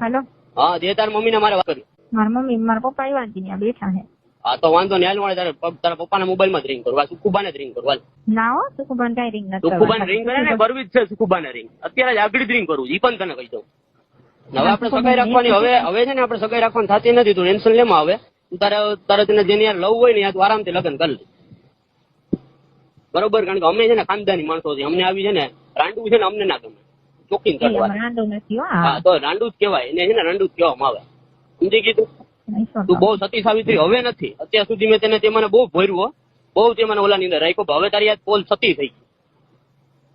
Hello. હા જે તાર મમ્મીને મારે વાત કરી મારા મમ્મી મારા પપ્પા આવ્યા જ ત્યાં બેઠા છે. હા તો વાંધો નહીં હાલ વાળે તારે તારા પપ્પાના મોબાઈલમાં જ રિંગ કરવા આ સુખુબાને જ રિંગ કરવા ના હો સુખુબાન કઈ રિંગ નથી સુખુબાને રિંગ કરે ને કરવી જ છે સુખુબાને રિંગ અત્યારે જ આગળ જ રિંગ કરું ઈ પણ તને કહી દઉં. હવે આપણે સગાઈ રાખવાની હવે હવે છે ને આપણે સગાઈ રાખવાની થતી નથી તું ટેન્શન લેમાં હવે તું તારે તારે તને જેની યાર લવ હોય ને યાર તું આરામથી લગ્ન કરી લે. બરોબર? કારણ કે અમે છે ને ખાનદાની માણસો છે અમને આવી છે ને રાંડવું છે ને અમને ના ગમે. ચોખ્ખી નથી હા તો રાંડું જ કહેવાય. એને છે ને રાંડું જ કહેવામાં આવે. સમજી કીધું તું? બહુ સતી સાવિત્રી હવે નથી. અત્યાર સુધી મેં તેને તે મને બહુ ભર્યું. બહુ તે મને ઓલાની અંદર રાખ્યો. હવે તારી આ પોલ સતી થઈ ગઈ.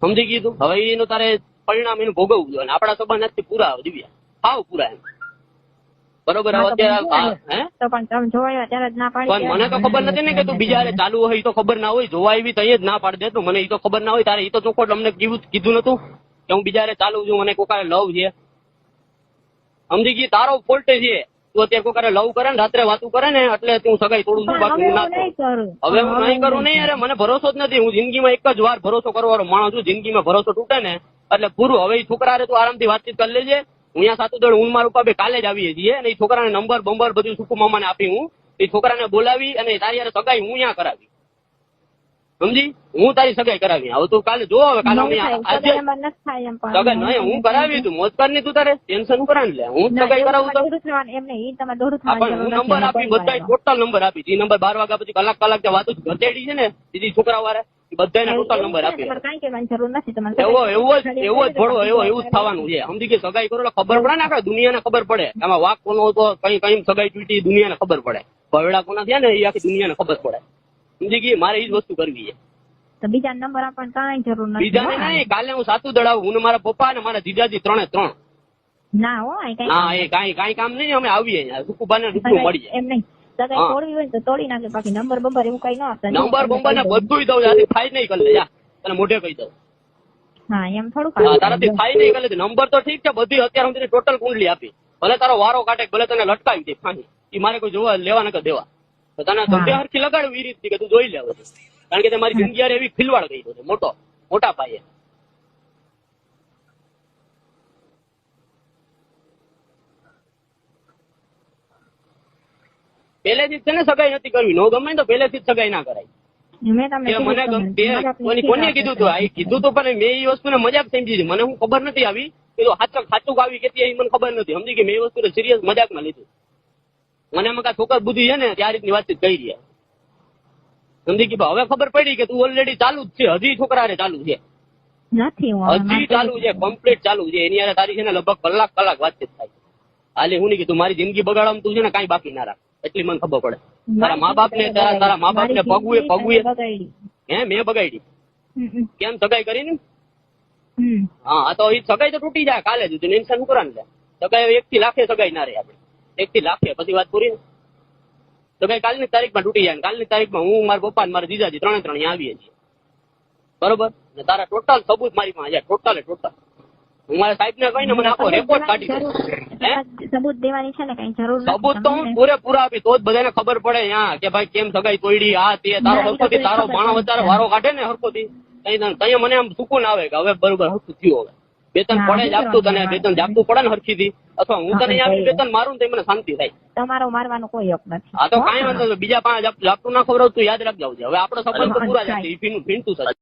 સમજી ગયું હવે એનું તારે પરિણામ એનું ભોગવવું જોઈએ. આપણા સંબંધ નથી પૂરા દિવ્યા. હાવ પૂરા એમ. બરોબર? તો પણ ના મને તો ખબર નથી ને કે તું બીજા ચાલુ હોય એ તો ખબર ના હોય. જોવા આવી તો અહીંયા જ ના પાડી દેતું. મને એ તો ખબર ના હોય. તારે એ તો ચોખ્ખો અમને કીધું કીધું નતું. કે હું બીજા ચાલુ છું મને કોકારે લવ છે. સમજી ગઈ? તારો ફોલ્ટ છે. તું અત્યારે કોકારે લવ કરે ને રાત્રે વાતું કરે ને એટલે તું સગાઈ તોડું છું બાકી હું ના કરું. હવે હું નહીં કરું નહીં અરે મને ભરોસો જ નથી. હું જિંદગીમાં એક જ વાર ભરોસો કરવાનો માણસ છું જિંદગીમાં ભરોસો તૂટે ને એટલે પૂરું. હવે છોકરા રે તું આરામથી વાતચીત કરી લેજે. હું અહીંયા સાતું દળ હું ને મારા બે કાલે જ આવીએ છીએ અને એ છોકરાને નંબર બંબર બધું સુકુ મામાને આપી હું. એ છોકરાને બોલાવી અને તારી યાર સગાઈ હું અહીંયા કરાવી. સમજી? હું તારી સગાઈ કરાવી. આવું તું કાલે જો હવે કાલે નહીં આજે સગાઈ એમાં એમ નહીં હું કરાવી તું. મોજ કર તું તારે. ટેન્શન કરા ને લે. હું સગાઈ કરાવું તો એમ પણ હું નંબર આપી બધા. ટોટલ નંબર આપી. જે નંબર બાર વાગ્યા પછી કલાક કલાક જે વાતો ઘટેડી છે ને બીજી છોકરા વાળા બધાને ટોટલ નંબર આપી તમારે કાંઈ કહેવાની જરૂર નથી. તમારે એવો એવો જ એવો જ થોડો એવો એવું જ થવાનું છે. સમજી કે સગાઈ કરો ખબર પડે ને આખા દુનિયાને ખબર પડે. આમાં વાક કોનો હતો કઈ કઈ સગાઈ તૂટી દુનિયાને ખબર પડે. ભવેડા કોના થયા ને એ આખી દુનિયાને ખબર પડે. સમજી ગઈ મારે એ જ વસ્તુ કરવી છે. તો બીજા નંબર આપણને કાંઈ જરૂર નથી બીજાને હો. નહીં કાલે હું સાતું દડાવું હું ને મારા પપ્પા અને મારા જીજાજી ત્રણે ત્રણ. ના હો હા એ કાંઈ કાંઈ કામ નહીં અમે આવીએ અહીંયા સુકુબાને રૂબરૂ મળી એમ નહીં. સગાઈ તોડવી હોય ને તો તોડી નાખે બાકી નંબર બંબર એવું કઈ ન આપતા. નંબર બંબર ને બધું દઉં આથી નહીં કરી જા. તને મોઢે કહી દઉં. હા એમ તારાથી થાય નહીં કરે નંબર તો ઠીક છે બધી અત્યાર સુધી ટોટલ કુંડલી આપી. ભલે તારો વારો કાઢે ભલે તને લટકાવી દે ફાંસી એ મારે કોઈ જોવા લેવા નકર દેવા. તો તને. ધંધે હરખી લગાડવી એ રીતની કે તું જોઈ લે કારણ કે તે મારી જિંદગી યાર એવી ખિલવાડ ગઈ છે મોટો મોટા પાયે. પહેલેથી જ છે ને સગાઈ નથી કરવી. નો ગમે તો પહેલેથી જ સગાઈ ના કરાય. મને કોની કીધું તું? આ કીધું તું પણ મેં એ વસ્તુને મજાક સમજી હતી મને હું ખબર નથી આવી. કે સાચું સાચું આવી કેતી એ મને ખબર નથી. સમજી કે મેં એ વસ્તુને સિરિયસ મજાકમાં લીધું. મને એમાં કાંઈ છોકર બુદ્ધિ છે ને ત્યાં રીતની વાતચીત કરી રહ્યા. સમજી કે હવે ખબર પડી કે તું ઓલરેડી ચાલુ જ છે. હજી છોકરા હારે ચાલુ છે. હજી ચાલુ છે કમ્પ્લીટ ચાલુ છે. એની હારે તારી છે ને લગભગ કલાક કલાક વાતચીત થાય હાલે હું નહીં કીધું મારી જિંદગી બગાડવામાં તું છે ને કાંઈ બાકી ના રાખ. એટલી મને ખબર પડે. તારા મા બાપ ને તારા મા બાપ ને પગવું એ પગવું હે મેં બગાડી. કેમ સગાઈ કરી ને? હા તો એ સગાઈ તો તૂટી જાય. કાલે જ ટેન્શન શું કરવાનું લે? સગાઈ એક થી લાખે સગાઈ ના રહે આપણે. એક થી લાખે. પછી વાત પૂરી? ને કઈ કાલની તારીખમાં તૂટી જાય ને કાલની તારીખમાં હું મારા પપ્પા ને મારા જીજાજી ત્રણે ત્રણ આવીએ છીએ. બરોબર? ને તારા ટોટલ સબૂત મારી પાસે ટોટલ ટોટલ હું મારા સાહેબ ને કહીને મને આખો રેકોર્ડ કાઢી સબૂત દેવાની છે ને કઈ જરૂર સબૂત તો હું પૂરેપૂરા આપી તો જ બધાને ખબર પડે ત્યાં કે ભાઈ કેમ સગાઈ તોડી આ તે તારો ના, તો કોઈ તારો ભાણો વધારે વારો કાઢે ને હરખોથી તઈ મને આમ સુકૂન આવે કે હવે બરોબર હરકું થયું હવે. બેતન પડે જ આપતું તને વેતન બેતન પડે ને હરખીથી. અથવા હું તને અહીંયા વેતન મારું તો મને શાંતિ થાય. તમારો મારવાનો કોઈ હક નથી. આ તો કાંઈ વાંધો બીજા પાંચ આપતું ના ખબર તું યાદ રાખજો હવે. આપણો સંબંધ પૂરા. જાય ભીનું થશે.